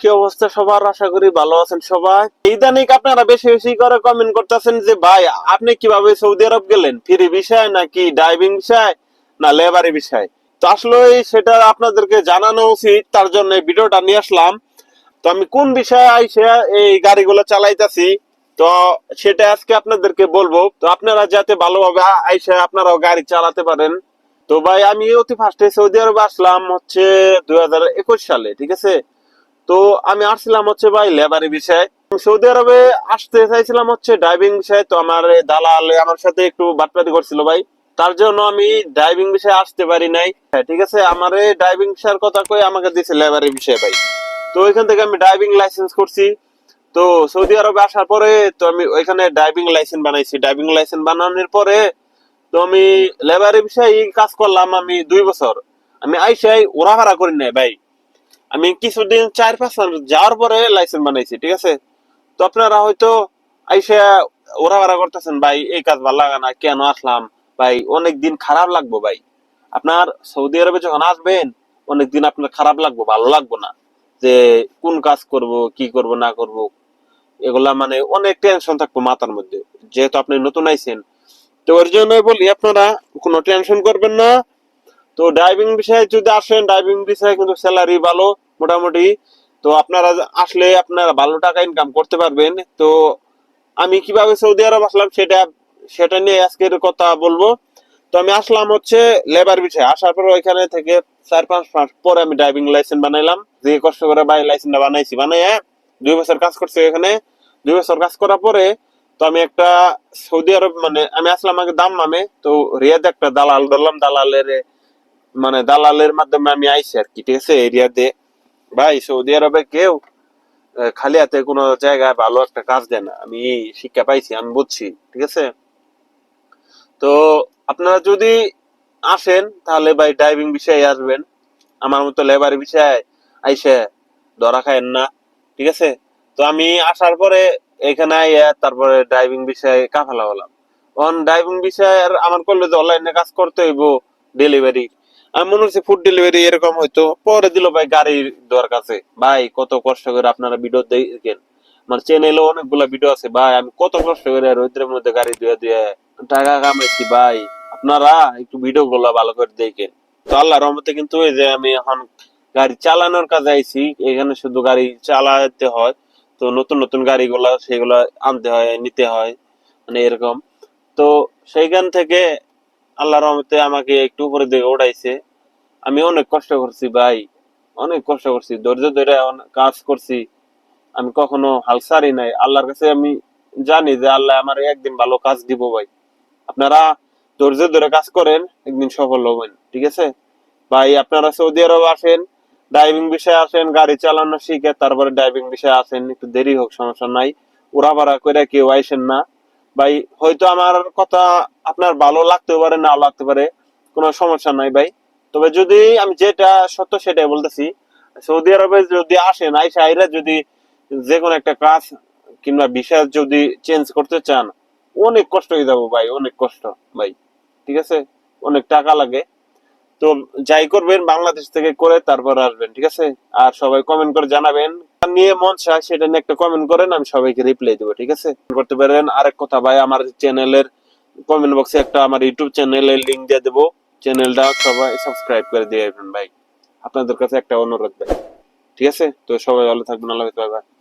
কি অবস্থা সবার? আশা করি ভালো আছেন সবাই। ইদানিক আপনারা বেশি বেশি করে কমেন্ট করতেছেন যে, ভাই, আপনি কীভাবে সৌদি আরব গেলেন? বিষয় নাকি ড্রাইভিং বিষয় না লেবারি বিষয়? তো আসলে সেটা আপনাদেরকে জানানো উচিত, তার জন্য ভিডিওটা নিয়ে আসলাম। তো আমি কোন বিষয়ে আইসে এই গাড়িগুলো চালাইতাছি, তো সেটা আজকে আপনাদেরকে বলব। তো আপনারা যাতে ভালোভাবে আইসে আপনারাও গাড়ি চালাতে পারেন। তো ভাই, আমি অতি ফার্স্টে সৌদি আরবে আসলাম হচ্ছে দুই হাজার একুশ সালে, ঠিক আছে? তো আমি আসছিলাম হচ্ছে ভাই লেবারি বিষয়ে। সৌদি আরবে আসতে চাইছিলাম হচ্ছে ড্রাইভিং বিষয়ে, তো আমার দালাল আমার সাথে একটু বাটপাতি করছিল ভাই। তার জন্য আমি ড্রাইভিং বিষয়ে আসতে পারি নাই। হ্যাঁ ঠিক আছে, আমার ড্রাইভিং বিষয়ের কথা কই আমাকে দিয়েছে লেবারি বিষয়ে ভাই। তো ওইখান থেকে আমি ড্রাইভিং লাইসেন্স করছি। তো সৌদি আরবে আসার পরে তো আমি ওইখানে ড্রাইভিং লাইসেন্স বানাইছি। ড্রাইভিং লাইসেন্স বানানোর পরে তো আমি লেবারের বিষয়ে কাজ করলাম আমি দুই বছর। আমি আইসাই ওরা ভাড়া করি নাই ভাই। আমি কিছুদিন চার পাঁচ যাওয়ার পরে লাইসেন্স বানাইছি, ঠিক আছে? তো আপনারা হয়তো আইসা ওরা ভাড়া করতেছেন, ভাই, এই কাজ ভালো লাগে না, কেন আসলাম? ভাই অনেক দিন খারাপ লাগবো, ভাই। আপনার সৌদি আরবে যখন আসবেন অনেক দিন আপনার খারাপ লাগবো, ভালো লাগবো না। যে কোন কাজ করব, কি করব, না করব, এগুলা মানে অনেক টেনশন থাকব মাথার মধ্যে। যেহেতু আপনি নতুন আইছেন, তো ওর জন্য বলি, আপনারা কোনো টেনশন করবেন না। তো ড্রাইভিং বিষয়ে যদি আসেন ড্রাইভিং বিষয়ে কিন্তু স্যালারি ভালো। মোটামুটি। তো আপনারা আসলে আপনারা ভালো টাকা ইনকাম করতে পারবেন। তো আমি কীভাবে সৌদি আরব আসলাম সেটা সেটা নিয়ে আজকের কথা বলব। তো আমি আসলাম হচ্ছে লেবার বিষয়ে আসার পর ওইখানে থেকে চার, পাঁচ মাস পরে আমি ড্রাইভিং লাইসেন্স বানাইলাম। যে কষ্ট করে বাই লাইসেন্সটা বানাইছি, বানাইয়া দুই বছর কাজ করছি এখানে। দুই বছর কাজ করার পরে তো আমি একটা সৌদি আরব মানে আমি আসলাম আগে দাম নামে। তো রিয়াদে একটা দালাল ধরলাম, দালালের মানে দালালের মাধ্যমে আমি আইছি আর কি, ঠিক আছে? এই রিয়াদে। ভাই, সৌদি আরবে কেউ খালি হাতে কোনো জায়গায় ভালো একটা কাজ দেয় না। আমি শিক্ষা পাইছি, আমি বুঝছি, ঠিক আছে? তো আপনারা যদি আসেন, তাহলে ভাই ড্রাইভিং বিষয়ে আসবেন। আমার মতো লেবার বিষয়ে আইসে ধরা খায়েন না, ঠিক আছে? তো আমি আসার পরে এখানে আইয়া তারপরে ড্রাইভিং বিষয়ে কাফালা হলাম। অন ড্রাইভিং বিষয়ে আমার করলে যে অনলাইনে কাজ করতে হইব ডেলিভারি আমি মনে হচ্ছে ফুড ডেলিভারি এরকম হয়তো পরে দিল ভাই গাড়ির দেওয়ার কাছে। ভাই, কত কষ্ট করে আপনারা ভিডিও দেখেন। আমার চ্যানেলে অনেকগুলা ভিডিও আছে, ভাই, আমি কত কষ্ট করে রোদ্রের মধ্যে গাড়ি ধুয়ে ধুয়ে টাকা কামাইছি, ভাই। আপনারা একটু ভিডিও গুলা ভালো করে দেখেন। তো আল্লাহ রহমতে কিন্তু এই যে আমি এখন গাড়ি চালানোর কাজে আইছি, এখানে শুধু গাড়ি চালাতে হয়। তো নতুন নতুন গাড়িগুলা, সেগুলা আনতে হয়, নিতে হয় মানে এরকম। তো সেইখান থেকে আল্লাহ রহমতে আমাকে একটু উপরে দিকে উঠাইছে। আমি অনেক কষ্ট করছি, ভাই। অনেক কষ্ট করছি, ধৈর্য ধরে কাজ করছি। আমি কখনো হাল ছাড়ি নাই। আল্লাহর কাছে আমি জানি যে আল্লাহ আমার একদিন ভালো কাজ দিব, ভাই। আপনারা ধৈর্য ধরে কাজ করেন, একদিন সফল হবেন, ঠিক আছে? ভাই, আপনারা সৌদি আরব আসেন ড্রাইভিং বিষয়ে আসেন, গাড়ি চালানো শিখে তারপরে ড্রাইভিং বিষয়ে আসেন, একটু দেরি হোক, সমস্যা নাই। উড়া ভাড়া করে কেউ আইসেন না। ভাই, হয়তো আমার কথা আপনার ভালো লাগতে পারে না লাগতে পারে, কোনো সমস্যা নাই, ভাই। তবে যদি আমি যেটা সত্য সেটাই বলতেছি, সৌদি আরবে যদি আসেন, আইসা আইরা যদি যে কোনো একটা কাজ কিংবা বিষয় যদি চেঞ্জ করতে চান, অনেক কষ্ট হয়ে যাব ভাই, অনেক কষ্ট ভাই, ঠিক আছে? অনেক টাকা লাগে। তো যাই করবেন, বাংলাদেশ থেকে করে তারপর আসবেন, ঠিক আছে? আর সবাই কমেন্ট করে জানাবেন। নিয়ে মন চায় সেটা নিয়ে একটা কমেন্ট করেন, আমি সবাইকে রিপ্লাই দেবো, ঠিক আছে? করতে পারেন। আরেক কথা ভাই, আমার চ্যানেলের কমেন্ট বক্সে একটা আমার ইউটিউব চ্যানেলের লিঙ্ক দিয়ে দেবো। চ্যানেলটা সবাই সাবস্ক্রাইব করে দিয়ে ভাই। আপনাদের কাছে একটা অনুরোধ, ভাই। ঠিক আছে? তো সবাই ভালো থাকবেন, আল্লাহ